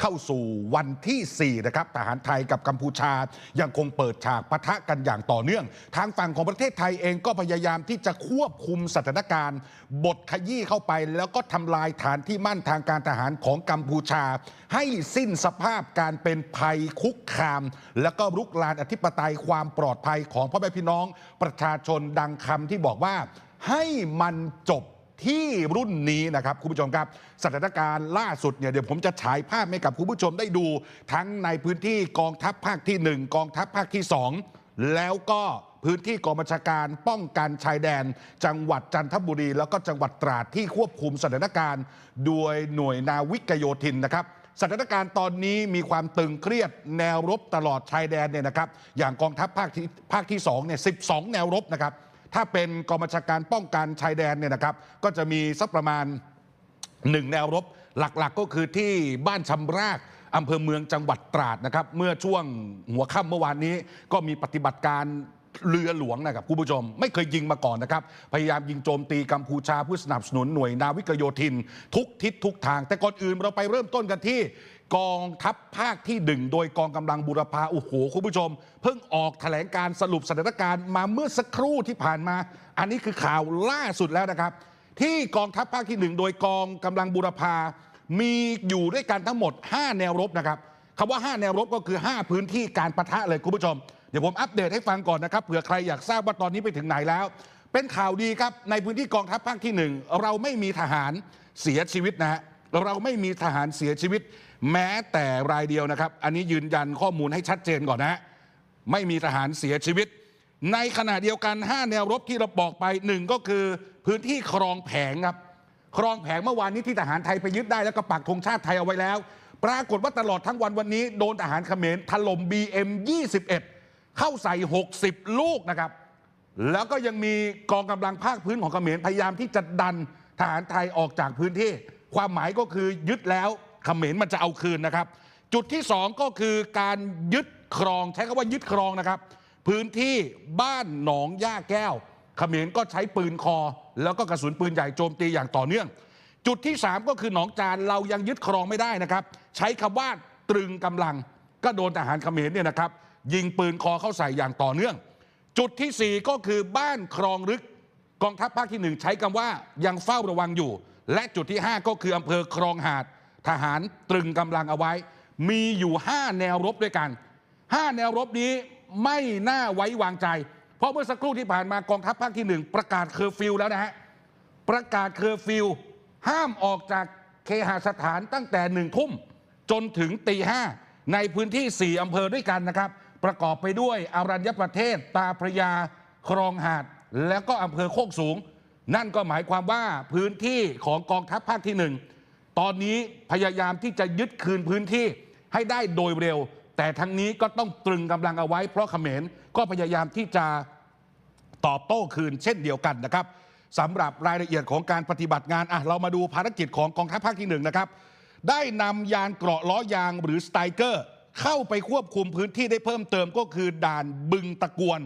เข้าสู่วันที่ 4 นะครับทหารไทยกับกัมพูชายังคงเปิดฉากปะทะกันอย่างต่อเนื่อง ทางฝั่งของประเทศไทยเองก็พยายามที่จะควบคุมสถานการณ์ บทขยี้เข้าไป แล้วก็ทำลายฐานที่มั่นทางการทหารของกัมพูชา ให้สิ้นสภาพการเป็นภัยคุกคาม แล้วก็รุกรานอธิปไตยความปลอดภัยของพ่อแม่พี่น้อง ประชาชนดังคำที่บอกว่าให้มันจบ ที่รุ่นนี้นะครับคุณผู้ชมครับ สถานการณ์ล่าสุดเนี่ยเดี๋ยวผมจะฉายภาพให้กับคุณผู้ชมได้ดู ทั้งในพื้นที่กองทัพภาคที่ 1 กองทัพภาคที่ 2 แล้วก็พื้นที่กองบัญชาการป้องกันชายแดน จังหวัดจันทบุรี แล้วก็จังหวัดตราดที่ควบคุมสถานการณ์ โดยหน่วยนาวิกโยธินนะครับสถานการณ์ตอนนี้มีความตึงเครียดแนวรบตลอดชายแดนเนี่ยนะครับอย่างกองทัพภาคที่ภาคที่2เนี่ย12 แนวรบนะครับ ถ้าเป็นกองบัญชาการป้องกันชายแดนเนี่ยนะครับ ก็จะมีสักประมาณหนึ่งแนวรบหลักๆก็คือที่บ้านชำรากอำเภอเมืองจังหวัดตราดนะครับ เมื่อช่วงหัวค่ำเมื่อวานนี้ก็มีปฏิบัติการเรือหลวงนะครับคุณผู้ชม ไม่เคยยิงมาก่อนนะครับ พยายามยิงโจมตีกัมพูชาเพื่อสนับสนุนหน่วยนาวิกโยธิน ทุกทิศทุกทาง แต่ก่อนอื่นเราไปเริ่มต้นกันที่ กองทัพภาคที่หนึ่งโดยกองกำลังบุรพาโอ้โหคุณผู้ชม เพิ่งออกแถลงการสรุปสถานการณ์มาเมื่อสักครู่ที่ผ่านมา อันนี้คือข่าวล่าสุดแล้วนะครับ ที่กองทัพภาคที่หนึ่งโดยกองกำลังบุรพามีอยู่ด้วยกันทั้งหมด 5 แนวรบนะครับคำว่า 5 แนวรบก็คือ 5 พื้นที่การประทะเลยคุณผู้ชม เดี๋ยวผมอัปเดตให้ฟังก่อนนะครับเผื่อใครอยากทราบว่าตอนนี้ไปถึงไหนแล้ว เป็นข่าวดีครับในพื้นที่กองทัพภาคที่หนึ่งเราไม่มีทหารเสียชีวิตนะฮะเราไม่มีทหารเสียชีวิต แม้แต่รายเดียวนะครับ อันนี้ยืนยันข้อมูลให้ชัดเจนก่อนนะ ไม่มีทหารเสียชีวิต ในขณะเดียวกัน 5 แนวรบที่เราบอกไปหนึ่งก็คือพื้นที่ครองแผงครับครองแผงเมื่อวานนี้ที่ทหารไทยไปยึดได้แล้วก็ปักธงชาติไทยเอาไว้แล้ว ปรากฏว่าตลอดทั้งวันวันนี้ โดนทหารเขมรถล่ม BM 21 เข้าใส่ 60 ลูกนะครับ แล้วก็ยังมีกองกำลังภาคพื้นของเขมรพยายามที่จะดันทหารไทยออกจากพื้นที่ ความหมายก็คือยึดแล้ว เขมรมันจะเอาคืนนะครับ จุดที่สองก็คือการยึดครองใช้คำว่ายึดครองนะครับ พื้นที่บ้านหนองย่าแก้ว เขมรก็ใช้ปืนคอ แล้วก็กระสุนปืนใหญ่โจมตีอย่างต่อเนื่อง จุดที่ 3 ก็คือหนองจานเรายังยึดครองไม่ได้นะครับ ใช้คำว่าตรึงกำลัง ก็โดนทหารเขมรเนี่ยนะครับ ยิงปืนคอเข้าใส่อย่างต่อเนื่อง จุดทีสี่4 ก็คือบ้านครองรึกกองทัพภาคที่ 1 ใช้คำว่ายังเฝ้าระวังอยู่ และจุดที่ 5 ก็คืออำเภอครองหาด ทหารตรึงกำลังเอาไว้ มีอยู่ 5 แนวรบด้วยกัน 5 แนวรบนี้ไม่น่าไว้วางใจ เพราะเมื่อสักครู่ที่ผ่านมากองทัพภาคที่ 1 ประกาศเคอร์ฟิวแล้วนะฮะประกาศเคอร์ฟิวห้ามออกจากเคหสถานตั้งแต่หนึ่งทุ่มจนถึงตีห้าในพื้นที่ 4 อำเภอด้วยกันนะครับ ประกอบไปด้วยอารัญญประเทศ ตาพระยา ครองหาด แล้วก็อำเภอโคกสูง นั่นก็หมายความว่าพื้นที่ของกองทัพภาคที่หนึ่ง ตอนนี้พยายามที่จะยึดคืนพื้นที่ให้ได้โดยเร็ว แต่ทั้งนี้ก็ต้องตรึงกำลังเอาไว้ เพราะเขมรก็พยายามที่จะตอบโต้คืนเช่นเดียวกันนะครับสำหรับรายละเอียดของการปฏิบัติงานอะเรามาดูภารกิจของกองทัพภาคที่หนึ่งนะครับ ได้นำยานเกราะล้อยางหรือสไตเกอร์เข้าไปควบคุมพื้นที่ได้เพิ่มเติมก็คือด่านบึงตะกวน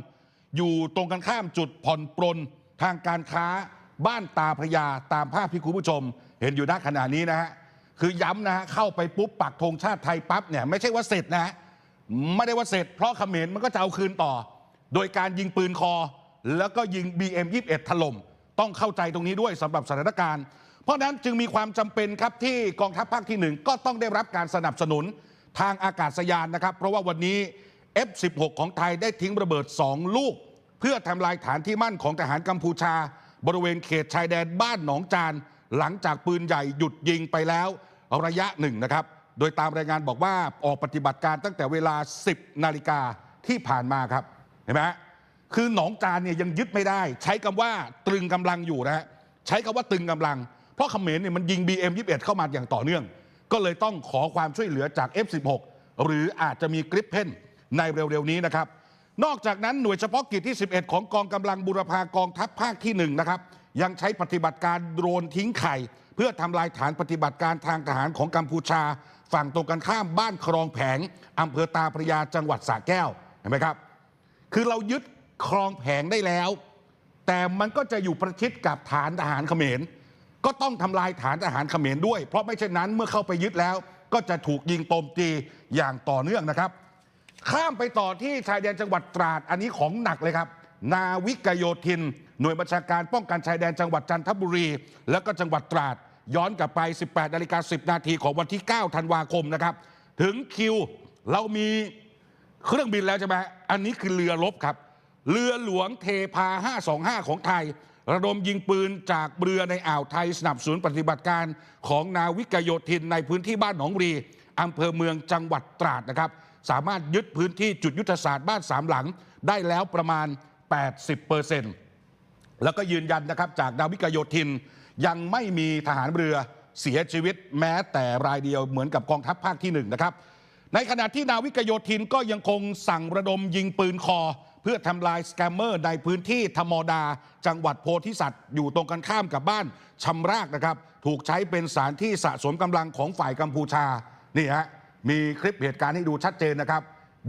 อยู่ตรงกันข้ามจุดผ่อนปลนทางการค้าบ้านตาพระยาตามภาพที่คุณผู้ชม เห็นอยู่ณขณะนี้นะฮะคือย้ำนะฮะเข้าไปปุ๊บปักธงชาติไทยปั๊บเนี่ยไม่ใช่ว่าเสร็จนะฮะไม่ได้ว่าเสร็จ เพราะเขมรมันก็จะเอาคืนต่อ โดยการยิงปืนคอ แล้วก็ยิง BM 21 ถล่มต้องเข้าใจตรงนี้ด้วยสำหรับสถานการณ์ เพราะฉะนั้นจึงมีความจำเป็นครับที่กองทัพภาคที่หนึ่งก็ต้องได้รับการสนับสนุนทางอากาศยานนะครับ เพราะว่าวันนี้ F16 ของไทยได้ทิ้งระเบิด 2 ลูก เพื่อทำลายฐานที่มั่นของทหารกัมพูชา บริเวณเขตชายแดนบ้านหนองจาน หลังจากปืนใหญ่หยุดยิงไปแล้วระยะหนึ่งนะครับ โดยตามรายงานบอกว่าออกปฏิบัติการตั้งแต่เวลา 10 นาฬิกาที่ผ่านมาครับเห็นไหมฮะคือหนองจานเนี่ยยังยึดไม่ได้ ใช้คำว่าตรึงกำลังอยู่นะฮะใช้คำว่าตรึงกำลัง เพราะเขมรเนี่ยมันยิง BM21 เข้ามาอย่างต่อเนื่อง ก็เลยต้องขอความช่วยเหลือจาก F16 หรืออาจจะมีกริปเพนในเร็วๆนี้นะครับ นอกจากนั้นหน่วยเฉพาะกิจที่ 11 ของกองกำลังบุรพากองทัพภาคที่1นะครับ ยังใช้ปฏิบัติการโดรนทิ้งไข่ เพื่อทำลายฐานปฏิบัติการทางทหารของกัมพูชา ฝั่งตรงกันข้ามบ้านครองแผงอำเภอตาพระยาจังหวัดสระแก้วเห็นไหมครับ คือเรายึดครองแผงได้แล้ว แต่มันก็จะอยู่ประชิดกับฐานทหารเขมร ก็ต้องทำลายฐานทหารเขมรด้วย เพราะไม่เช่นนั้นเมื่อเข้าไปยึดแล้ว ก็จะถูกยิงโตมตีอย่างต่อเนื่องนะครับ ข้ามไปต่อที่ชายแดนจังหวัดตราดอันนี้ของหนักเลยครับ นาวิกโยธิน หน่วยบัญชาการป้องกันชายแดนจังหวัดจันทบุรี แล้วก็จังหวัดตราด ย้อนกลับไป 18นาฬิกา10 นาทีของวันที่ 9 ธันวาคมนะครับ ถึงคิวเรามีเครื่องบินแล้วใช่ไหมอันนี้คือเรือรบครับ เรือหลวงเทพา 525 ของไทย ระดมยิงปืนจากเรือในอ่าวไทยสนับสนุนปฏิบัติการของนาวิกโยธินในพื้นที่บ้านหนองรีอำเภอเมืองจังหวัดตราดนะครับ สามารถยึดพื้นที่จุดยุทธศาสตร์บ้านสามหลังได้แล้วประมาณ 80%แล้วก็ยืนยันนะครับจากนาวิกโยธิน ยังไม่มีทหารเรือเสียชีวิตแม้แต่รายเดียวเหมือนกับกองทัพภาคที่หนึ่งนะครับในขณะที่นาวิกโยธินก็ยังคงสั่งระดมยิงปืนคอ เพื่อทำลายสแกมเมอร์ในพื้นที่ธรรมดา จังหวัดโพธิสัตว์อยู่ตรงกันข้ามกับบ้านชำรากนะครับ ถูกใช้เป็นสถานที่สะสมกำลังของฝ่ายกัมพูชานี่ฮะมีคลิปเหตุการณ์ให้ดูชัดเจนนะครับ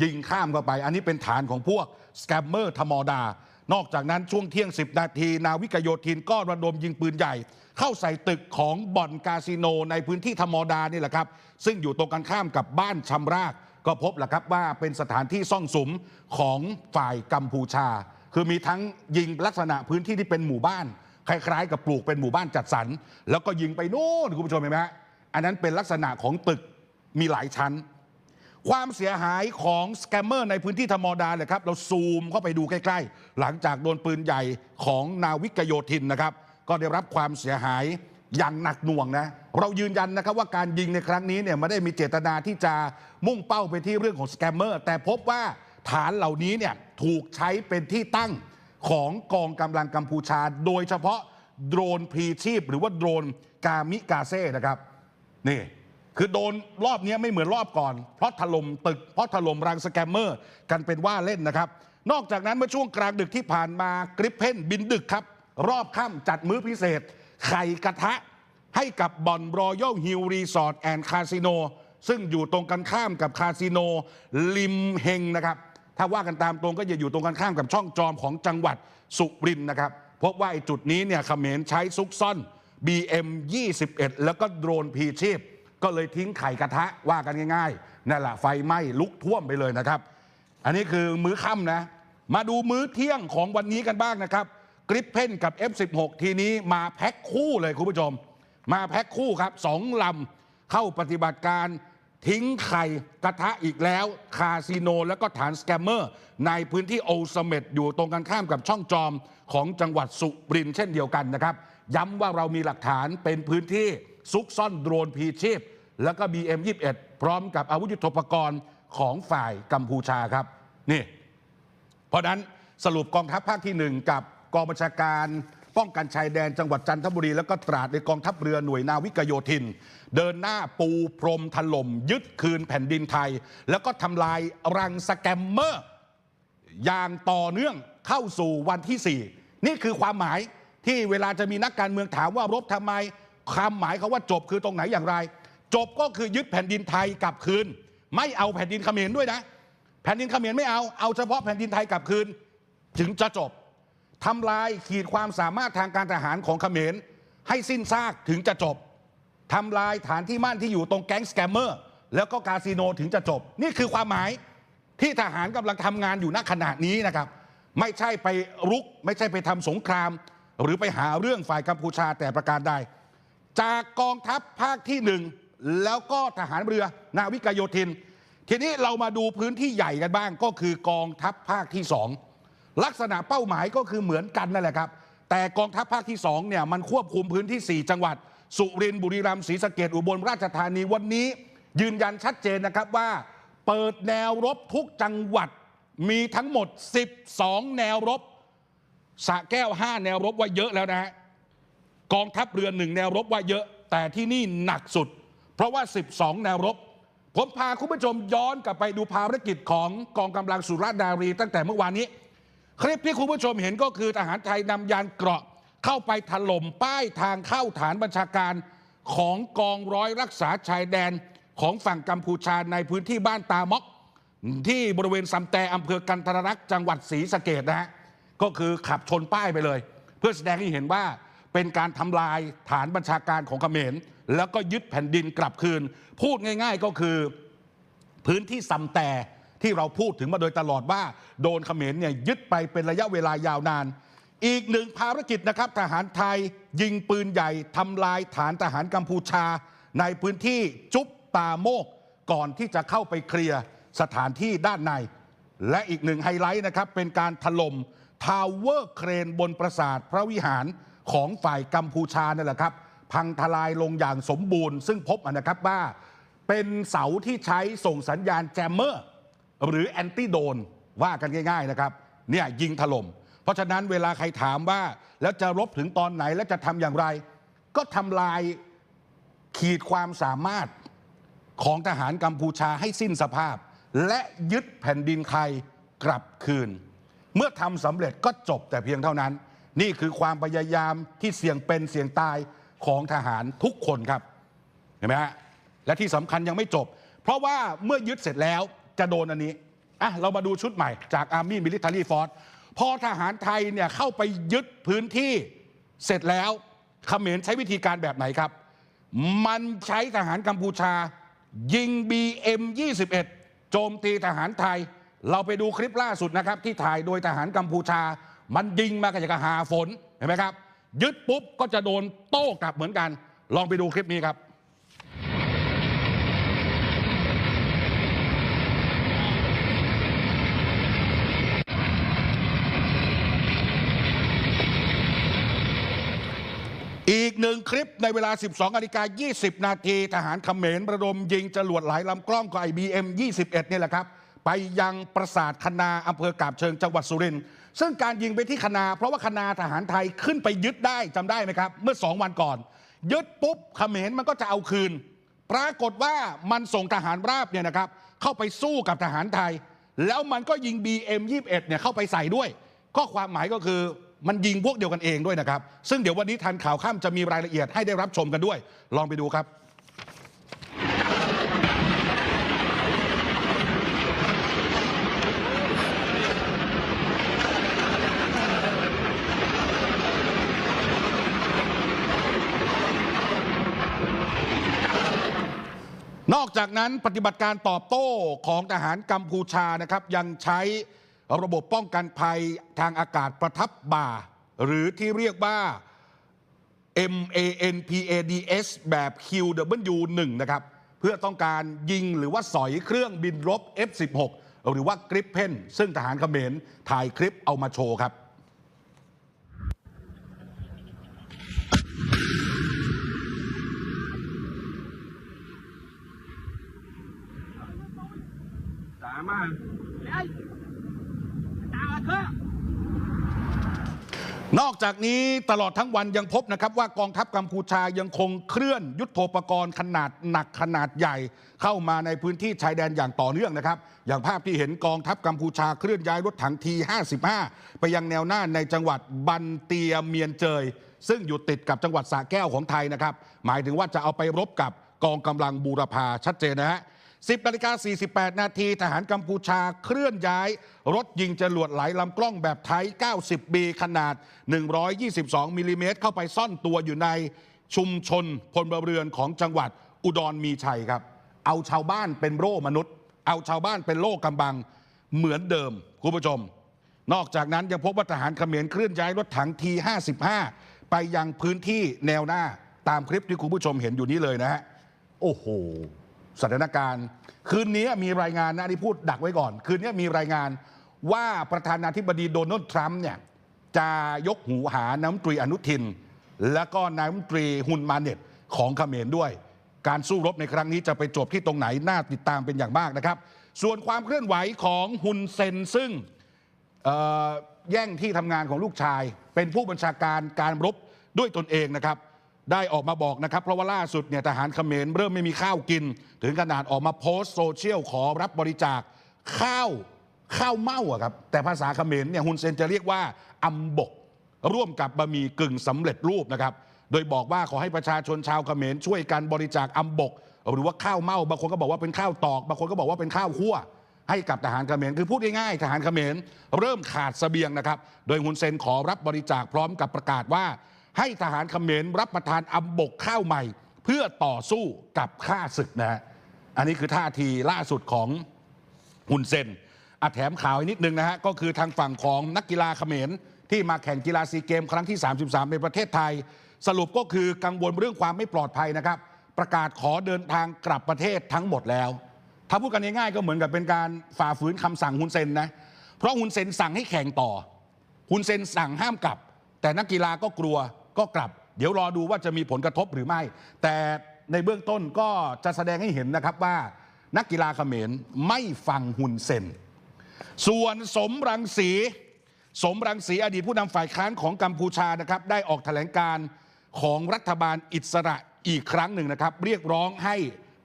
ยิงข้ามเข้าไป อันนี้เป็นฐานของพวกสแกมเมอร์ธรรมดา นอกจากนั้นช่วงเที่ยง 10 นาที นาวิกโยธินก็ระดมยิงปืนใหญ่ เข้าใส่ตึกของบ่อนคาสิโนในพื้นที่ธรรมดานี่แหละครับ ซึ่งอยู่ตรงกันข้ามกับบ้านชำราก ก็พบแหละครับว่าเป็นสถานที่ซ่องสุมของฝ่ายกัมพูชา คือมีทั้งยิงลักษณะพื้นที่ที่เป็นหมู่บ้าน คล้ายๆ กับปลูกเป็นหมู่บ้านจัดสรรแล้วก็ยิงไปโน่นคุณผู้ชมเห็นไหมฮะอันนั้นเป็นลักษณะของตึกมีหลายชั้น ความเสียหายของสแกมเมอร์ในพื้นที่ธรรมดาเลยครับ เราซูมเข้าไปดูใกล้ๆ หลังจากโดนปืนใหญ่ของนาวิกโยธินนะครับ ก็ได้รับความเสียหายอย่างหนักหน่วงนะ เรายืนยันนะครับว่าการยิงในครั้งนี้เนี่ยไม่ได้มีเจตนาที่จะมุ่งเป้าไปที่เรื่องของสแกมเมอร์แต่พบว่าฐานเหล่านี้เนี่ยถูกใช้เป็นที่ตั้งของกองกำลังกัมพูชา โดยเฉพาะโดรนพลีชีพ หรือว่าโดรนกามิกาเซ่นะครับนี่ คือโดนรอบนี้ไม่เหมือนรอบก่อน เพราะถล่มตึก เพราะถล่มรังสแกมเมอร์ กันเป็นว่าเล่นนะครับ นอกจากนั้นเมื่อช่วงกลางดึกที่ผ่านมากริปเพนบินดึกครับ รอบค่ำจัดมื้อพิเศษ ไข่กระทะ ให้กับบ่อนรอยัลฮิลรีสอร์ทแอนด์คาสิโนซึ่งอยู่ตรงกันข้ามกับคาสิโนลิมเฮงนะครับถ้าว่ากันตามตรงก็จะอยู่ตรงกันข้ามกับช่องจอมของจังหวัดสุรินทร์นะครับพบว่าไอ้จุดนี้เนี่ยเขมรใช้ซุกซ่อน BM 21 แล้วก็โดรนพีชีพ ก็เลยทิ้งไข่กระทะว่ากันง่ายๆนั่นแหละไฟไหม้ลุกท่วมไปเลยนะครับ อันนี้คือมื้อค่ำนะ มาดูมื้อเที่ยงของวันนี้กันบ้างนะครับกริปเพนกับ F16 ทีนี้มาแพ็คคู่เลยคุณผู้ชม มาแพ็คคู่ครับสองลำเข้าปฏิบัติการทิ้งไข่กระทะอีกแล้ว คาสิโน แล้วก็ฐานสแกมเมอร์ ในพื้นที่โอสเมดอยู่ตรงกันข้ามกับช่องจอมของจังหวัดสุรินเช่นเดียวกันนะครับ ย้ำว่าเรามีหลักฐานเป็นพื้นที่ซุกซ่อนโดรนพีชีพ แล้วก็ BM21 พร้อมกับอาวุธยุทโธปกรณ์ของฝ่ายกัมพูชาครับนี่เพราะนั้นสรุปกองทัพภาคที่ 1 กับกองบัญชาการป้องกันชายแดนจังหวัดจันทบุรี แล้วก็ตราดในกองทัพเรือหน่วยนาวิกโยธิน เดินหน้าปูพรมถล่มยึดคืนแผ่นดินไทย แล้วก็ทำลายรังสแกมเมอร์ อย่างต่อเนื่องเข้าสู่วันที่ 4 นี่คือความหมายที่เวลาจะมีนักการเมืองถามว่ารบทำไมความหมายเขาว่าจบคือตรงไหนอย่างไร จบก็คือยึดแผ่นดินไทยกลับคืน ไม่เอาแผ่นดินเขมรด้วยนะ แผ่นดินเขมรไม่เอาเอาเฉพาะแผ่นดินไทยกลับคืน ถึงจะจบทำลายขีดความสามารถทางการทหารของเขมร ให้สิ้นซากถึงจะจบทำลายฐานที่มั่นที่อยู่ตรงแก๊งสแกมเมอร์แล้วก็คาสิโนถึงจะจบ นี่คือความหมายที่ทหารกำลังทำงานอยู่ณขณะนี้นะครับ ไม่ใช่ไปรุก ไม่ใช่ไปทำสงคราม หรือไปหาเรื่องฝ่ายกัมพูชาแต่ประการใดจากกองทัพภาคที่หนึ่ง แล้วก็ทหารเรือนาวิกโยธิน ทีนี้เรามาดูพื้นที่ใหญ่กันบ้างก็คือกองทัพภาคที่สองลักษณะเป้าหมายก็คือเหมือนกันนั่นแหละครับ แต่กองทัพภาคที่สองเนี่ยมันควบคุมพื้นที่ 4 จังหวัด สุรินทร์บุรีรัมย์ศรีสะเกดอุบลราชธานีวันนี้ ยืนยันชัดเจนนะครับว่า เปิดแนวรบทุกจังหวัดมีทั้งหมด 12 แนวรบสะแก้ว 5 แนวรบว่าเยอะแล้วนะฮะกองทัพเรือหนึ่งแนวรบว่าเยอะ แต่ที่นี่หนักสุด เพราะว่า 12 แนวรบ ผมพาคุณผู้ชมย้อนกลับไปดูภารกิจของกองกำลังสุราษฎร์ธานีตั้งแต่เมื่อวานนี้ คลิปที่คุณผู้ชมเห็นก็คือทหารไทยนำยานเกราะเข้าไปถล่มป้ายทางเข้าฐานบัญชาการของกองร้อยรักษาชายแดนของฝั่งกัมพูชาในพื้นที่บ้านตามอก ที่บริเวณซำแตอำเภอกันทรรักษ์จังหวัดศรีสะเกดนะฮะก็คือขับชนป้ายไปเลย เพื่อแสดงให้เห็นว่า เป็นการทำลายฐานบัญชาการของเขมร แล้วก็ยึดแผ่นดินกลับคืน พูดง่าย ๆก็คือพื้นที่ซำแต่ที่เราพูดถึงมาโดยตลอดว่า โดนเขมรเนี่ยยึดไปเป็นระยะเวลายาวนาน อีกหนึ่งภารกิจนะครับ ทหารไทยยิงปืนใหญ่ทำลายฐานทหารกัมพูชา ในพื้นที่จุ๊บตาโมก ก่อนที่จะเข้าไปเคลียร์สถานที่ด้านใน และอีกหนึ่งไฮไลท์นะครับ เป็นการถล่มทาวเวอร์เครนบนปราสาทพระวิหาร ของฝ่ายกัมพูชานั่นแหละครับ พังทลายลงอย่างสมบูรณ์ ซึ่งพบนะครับว่าเป็นเสาที่ใช้ส่งสัญญาณแจมเมอร์ หรือแอนตี้โดนว่ากันง่าย ๆนะครับเนี่ยยิงถล่มเพราะฉะนั้นเวลาใครถามว่า แล้วจะรบถึงตอนไหนและจะทำอย่างไร ก็ทำลายขีดความสามารถของทหารกัมพูชาให้สิ้นสภาพ และยึดแผ่นดินไทยกลับคืน เมื่อทำสำเร็จก็จบแต่เพียงเท่านั้น นี่คือความพยายามที่เสี่ยงเป็นเสี่ยงตายของทหารทุกคนครับเห็นไหมฮะและที่สำคัญยังไม่จบ เพราะว่าเมื่อยึดเสร็จแล้วจะโดนอันนี้อะเรามาดูชุดใหม่จาก Army Military Force พอทหารไทยเนี่ยเข้าไปยึดพื้นที่เสร็จแล้วเขมรใช้วิธีการแบบไหนครับ มันใช้ทหารกัมพูชา ยิง BM 21 โจมตีทหารไทย เราไปดูคลิปล่าสุดนะครับ ที่ถ่ายโดยทหารกัมพูชา มันยิงมากันอย่างกับหาฝนเห็นไหมครับ ยึดปุ๊บก็จะโดนโต้กลับเหมือนกัน ลองไปดูคลิปนี้ครับอีกหนึ่งคลิปในเวลา 12นาฬิกา20 นาทีทหารเขมรประดมยิงจรวดหลายลำกล้องกับไอบีเอ็ม21 นี่แหละครับ ไปยังปราสาทคณาอำเภอกาบเชิงจังหวัดสุรินทร์ ซึ่งการยิงไปที่คณา เพราะว่าคณาทหารไทยขึ้นไปยึดได้จำได้ไหมครับ เมื่อ2วันก่อน ยึดปุ๊บเขมรมันก็จะเอาคืน ปรากฏว่ามันส่งทหารราบเนี่ยนะครับ เข้าไปสู้กับทหารไทย แล้วมันก็ยิง BM21 เนี่ยเข้าไปใส่ด้วย ข้อความหมายก็คือมันยิงพวกเดียวกันเองด้วยนะครับ ซึ่งเดี๋ยววันนี้ทันข่าวข้ามจะมีรายละเอียดให้ได้รับชมกันด้วย ลองไปดูครับ จากนั้นปฏิบัติการตอบโต้ของทหารกัมพูชานะครับ ยังใช้ระบบป้องกันภัยทางอากาศประทับบ่า หรือที่เรียกว่า MANPADS แบบ QW1 นะครับ เพื่อต้องการยิงหรือว่าสอยเครื่องบินรบ F16 หรือว่ากริปเพนซึ่งทหารเขมรถ่ายคลิปเอามาโชว์ครับ สามารถเฮ้ยตาเครื่อง นอกจากนี้ตลอดทั้งวันยังพบนะครับว่ากองทัพกัมพูชายังคงเคลื่อนยุทโธปกรณ์ขนาดหนักขนาดใหญ่ เข้ามาในพื้นที่ชายแดนอย่างต่อเนื่องนะครับ อย่างภาพที่เห็นกองทัพกัมพูชาเคลื่อนย้ายรถถังที 55 ไปยังแนวหน้าในจังหวัดบันเตียเมียนเจย ซึ่งอยู่ติดกับจังหวัดสระแก้วของไทยนะครับ หมายถึงว่าจะเอาไปรบกับกองกำลังบูรพาชัดเจนนะฮะ 10นาฬิกา48 นาทีทหารกัมพูชาเคลื่อนย้าย รถยิงจรวดหลายลำกล้องแบบไทย 90B ขนาด 122มิลลิเมตรเข้าไปซ่อนตัวอยู่ในชุมชนพลเรือนของจังหวัดอุดรมีชัยครับ เอาชาวบ้านเป็นโร่มนุษย์ เอาชาวบ้านเป็นโล่กำบังเหมือนเดิมคุณผู้ชม นอกจากนั้นยังพบว่าทหารเขมรเคลื่อนย้ายรถถังที55ไปยังพื้นที่แนวหน้าตามคลิปที่คุณผู้ชมเห็นอยู่นี้เลยนะฮะโอ้โห สถานการณ์ คืนนี้มีรายงานนะอันนี่พูดดักไว้ก่อน คืนนี้มีรายงานว่าประธานาธิบดีโดนัลด์ทรัมป์เนี่ยจะยกหูหาน้ำตรีอนุทิน แล้วก็น้ำตรีฮุนมาเน็ตของเขมรด้วย การสู้รบในครั้งนี้จะไปจบที่ตรงไหน น่าติดตามเป็นอย่างมากนะครับ ส่วนความเคลื่อนไหวของฮุนเซนซึ่งแย่งที่ทำงานของลูกชาย เป็นผู้บัญชาการการรบด้วยตนเองนะครับ ได้ออกมาบอกนะครับ เพราะว่าล่าสุดเนี่ยทหารเขมรเริ่มไม่มีข้าวกิน ถึงขนาดออกมาโพสต์โซเชียลขอรับบริจาคข้าวข้าวเม่าอะครับ แต่ภาษาเขมรเนี่ยฮุนเซนจะเรียกว่าอัมบก ร่วมกับบะหมี่กึ่งสำเร็จรูปนะครับ โดยบอกว่าขอให้ประชาชนชาวเขมรช่วยกันบริจาคอัมบก หรือว่าข้าวเม่าบางคนก็บอกว่าเป็นข้าวตอกบางคนก็บอกว่าเป็นข้าวคั่วให้กับทหารเขมรคือพูดง่ายๆทหารเขมรเริ่มขาดเสบียงนะครับ โดยฮุนเซนขอรับบริจาคพร้อมกับประกาศว่า ให้ทหารเขมรรับประทานอำบกข้าวใหม่ เพื่อต่อสู้กับข้าศึกนะฮะอันนี้คือท่าทีล่าสุดของฮุนเซนอแถมข่าวอีกนิดนึงนะฮะก็คือทางฝั่งของนักกีฬาเขมร ที่มาแข่งกีฬาซีเกมครั้งที่ 33 ในประเทศไทย สรุปก็คือกังวลเรื่องความไม่ปลอดภัยนะครับ ประกาศขอเดินทางกลับประเทศทั้งหมดแล้ว ถ้าพูดกันง่ายๆก็เหมือนกับเป็นการฝ่าฝืนคำสั่งฮุนเซนนะเพราะฮุนเซนสั่งให้แข่งต่อฮุนเซนสั่งห้ามกลับ แต่นักกีฬาก็กลัว ก็กลับ เดี๋ยวรอดูว่าจะมีผลกระทบหรือไม่ แต่ในเบื้องต้นก็จะแสดงให้เห็นนะครับว่า นักกีฬาเขมรไม่ฟังฮุนเซนส่วนสมรังสีสมรังสีอดีตผู้นำฝ่ายค้านของกัมพูชานะครับได้ออกแถลงการของรัฐบาลอิสระอีกครั้งหนึ่งนะครับ เรียกร้องให้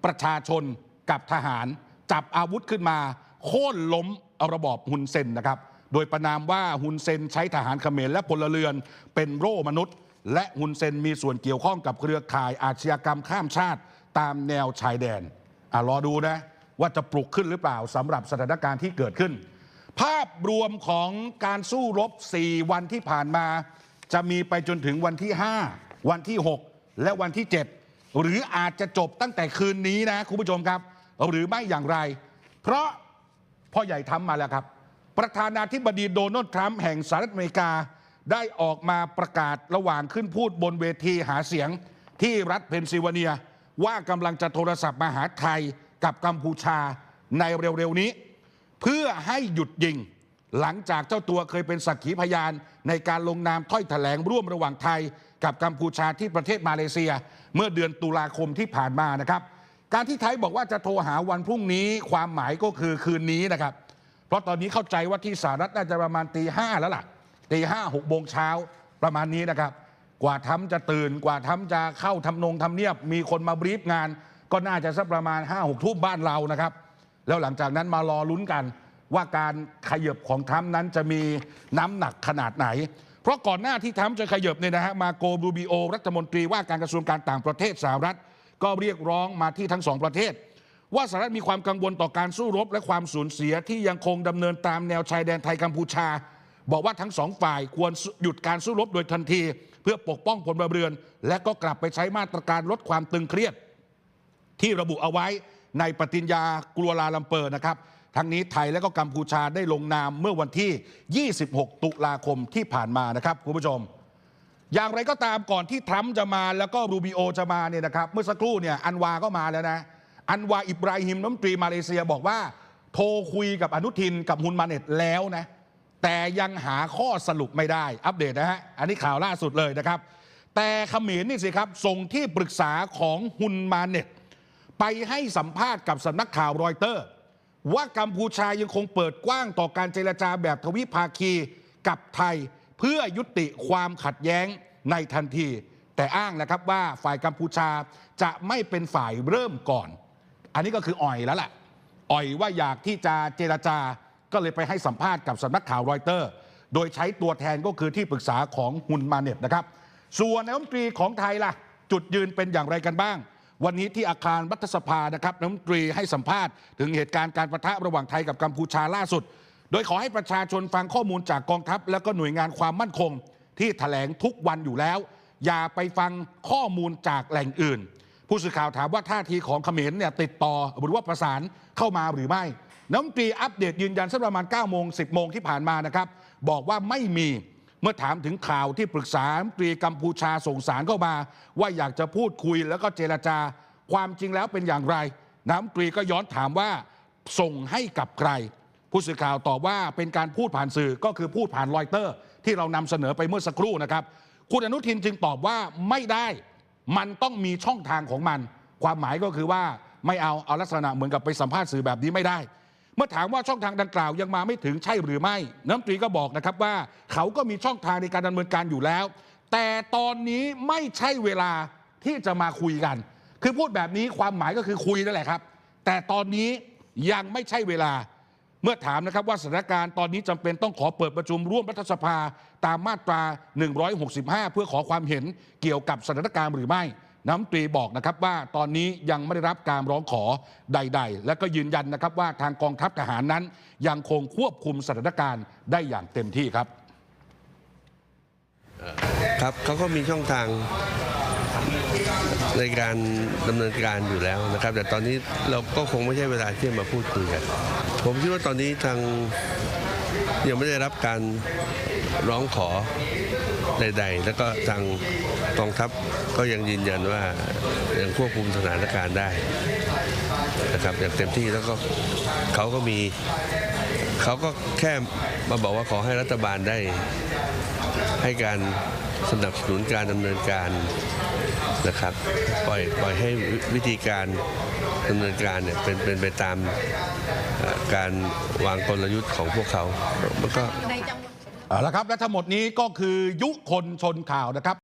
ประชาชนกับทหาร จับอาวุธขึ้นมา โค่นล้มระบอบฮุนเซนนะครับ โดยประนามว่าฮุนเซนใช้ทหารเขมรและพลเรือนเป็นโร่มนุษย์ และฮุนเซนมีส่วนเกี่ยวข้องกับเครือข่ายอาชญากรรมข้ามชาติ ตามแนวชายแดนอะรอดูนะ ว่าจะปลุกขึ้นหรือเปล่าสำหรับสถานการณ์ที่เกิดขึ้น ภาพรวมของการสู้รบ 4 วันที่ผ่านมา จะมีไปจนถึงวันที่ 5 วันที่ 6 และวันที่ 7 หรืออาจจะจบตั้งแต่คืนนี้นะคุณผู้ชมครับ หรือไม่อย่างไร เพราะพ่อใหญ่ทำมาแล้วครับ ประธานาธิบดีโดนัลด์ทรัมป์แห่งสหรัฐอเมริกา ได้ออกมาประกาศระหว่างขึ้นพูดบนเวทีหาเสียงที่รัฐเพนซิลเวเนีย ว่ากำลังจะโทรศัพท์มาหาไทยกับกัมพูชาในเร็วๆนี้ เพื่อให้หยุดยิง หลังจากเจ้าตัวเคยเป็นสักขีพยาน ในการลงนามถ้อยแถลงร่วมระหว่างไทย กับกัมพูชาที่ประเทศมาเลเซีย เมื่อเดือนตุลาคมที่ผ่านมานะครับการที่ไทยบอกว่าจะโทรหาวันพรุ่งนี้ความหมายก็คือคืนนี้นะครับ เพราะตอนนี้เข้าใจว่าที่สหรัฐน่าจะประมาณตีห้าแล้วล่ะ ตีห้าหกโมงเช้าประมาณนี้นะครับ กว่าทำจะตื่นกว่าทำจะเข้าทำนงทำเนียบ มีคนมาบรีฟงาน ก็น่าจะสักประมาณ5้าหกทุ่มบ้านเรานะครับ แล้วหลังจากนั้นมารอลุ้นกัน ว่าการขยบของทรัมนั้นจะมีน้ำหนักขนาดไหน เพราะก่อนหน้าที่ทรัมจะขยบเนี่ยนะฮะมาโกรูบิโอ รัฐมนตรีว่าการกระทรวงการต่างประเทศสหรัฐ ก็เรียกร้องมาที่ทั้งสองประเทศว่าสหรัฐมีความกังวลต่อการสู้รบและความสูญเสียที่ยังคงดำเนินตามแนวชายแดนไทยกัมพูชา บอกว่าทั้งสองฝ่ายควรหยุดการสู้รบโดยทันที เพื่อปกป้องผลประเรือน และก็กลับไปใช้มาตรการลดความตึงเครียด ที่ระบุเอาไว้ในปฏิญญากลัวลาลัมเปอร์นะครับ ทั้งนี้ไทยและก็กัมพูชาได้ลงนามเมื่อวันที่ 26 ตุลาคมที่ผ่านมานะครับคุณผู้ชม อย่างไรก็ตามก่อนที่ทรัมป์จะมาแล้วก็รูบิโอจะมาเนี่ยนะครับ เมื่อสักครู่เนี่ยอันวาก็มาแล้วนะอันวาอิบราฮิมน้ำตรีมาเลเซียบอกว่า โทรคุยกับอนุทินกับฮุนมาเน็ตแล้วนะ แต่ยังหาข้อสรุปไม่ได้อัปเดตนะฮะ อันนี้ข่าวล่าสุดเลยนะครับ แต่เขมรนี่สิครับ ส่งที่ปรึกษาของฮุนมาเน็ต ไปให้สัมภาษณ์กับสำนักข่าวรอยเตอร์ ว่ากัมพูชายังคงเปิดกว้างต่อการเจรจาแบบทวิภาคีกับไทย เพื่อยุติความขัดแย้งในทันที แต่อ้างนะครับว่าฝ่ายกัมพูชาจะไม่เป็นฝ่ายเริ่มก่อน อันนี้ก็คืออ่อยแล้วแหละอ่อยว่าอยากที่จะเจรจา ก็เลยไปให้สัมภาษณ์กับสำนักข่าวรอยเตอร์ โดยใช้ตัวแทนก็คือที่ปรึกษาของฮุนมาเน็ตนะครับ ส่วนนายกรัฐมนตรีของไทยล่ะ จุดยืนเป็นอย่างไรกันบ้าง วันนี้ที่อาคารรัฐสภานะครับนายกรัฐมนตรีให้สัมภาษณ์ถึงเหตุการณ์การประทะระหว่างไทยกับกัมพูชาล่าสุด โดยขอให้ประชาชนฟังข้อมูลจากกองทัพ และก็หน่วยงานความมั่นคง ที่ถแถลงทุกวันอยู่แล้ว อย่าไปฟังข้อมูลจากแหล่งอื่น ผู้สื่อข่าวถามว่าท่าทีของเขมรเนี่ยติดต่อหรือว่าประสานเข้ามาหรือไม่ น้ำตรีอัปเดตยืนยันสักประมาณ9โมง10 โมงที่ผ่านมานะครับ บอกว่าไม่มีเมื่อถามถึงข่าวที่ปรึกษาตรีกัมพูชาส่งสารเข้ามา ว่าอยากจะพูดคุยแล้วก็เจรจา ความจริงแล้วเป็นอย่างไร น้ำตรีก็ย้อนถามว่าส่งให้กับใคร ผู้สื่อข่าวตอบว่าเป็นการพูดผ่านสื่อก็คือพูดผ่านรอยเตอร์ ที่เรานำเสนอไปเมื่อสักครู่นะครับ คุณอนุทินจึงตอบว่าไม่ได้ มันต้องมีช่องทางของมัน ความหมายก็คือว่าไม่เอาเอาลักษณะเหมือนกับไปสัมภาษณ์สื่อแบบนี้ไม่ได้ เมื่อถามว่าช่องทางดังกล่าวยังมาไม่ถึงใช่หรือไม่ น้ำตรีก็บอกนะครับว่า เขาก็มีช่องทางในการดำเนินการอยู่แล้ว แต่ตอนนี้ไม่ใช่เวลาที่จะมาคุยกัน คือพูดแบบนี้ความหมายก็คือคุยนั่นแหละครับ แต่ตอนนี้ยังไม่ใช่เวลา เมื่อถามนะครับว่าสถานการณ์ตอนนี้จำเป็นต้องขอเปิดประชุมร่วมรัฐสภาตามมาตรา 165 เพื่อขอความเห็นเกี่ยวกับสถานการณ์หรือไม่น้ำตรีบอกนะครับว่าตอนนี้ยังไม่ได้รับการร้องขอใด ๆ และก็ยืนยันนะครับว่าทางกองทัพทหารนั้น ยังคงควบคุมสถานการณ์ได้อย่างเต็มที่ครับ ครับเขาก็มีช่องทาง ในการดำเนินการอยู่แล้วนะครับ แต่ตอนนี้เราก็คงไม่ใช่เวลาที่จะมาพูดคุยกัน ผมคิดว่าตอนนี้ทางยังไม่ได้รับการร้องขอใดๆ แล้วก็ทางกองทัพก็ยังยืนยันว่ายังควบคุมสถานการณ์ได้นะครับอย่างเต็มที่แล้วก็เขาก็มีเขาก็แค่มาบอกว่าขอให้รัฐบาลได้ ให้การสนับสนุนการดำเนินการ นะครับปล่อยปล่อยให้วิวิธีการดำเนินการเนี่ยเป็นเป็นไปตามเอ่อการวางกลยุทธ์ของพวกเขามันก็เอาละครับและทั้งหมดนี้ก็คือยุคนชนข่าวนะครับ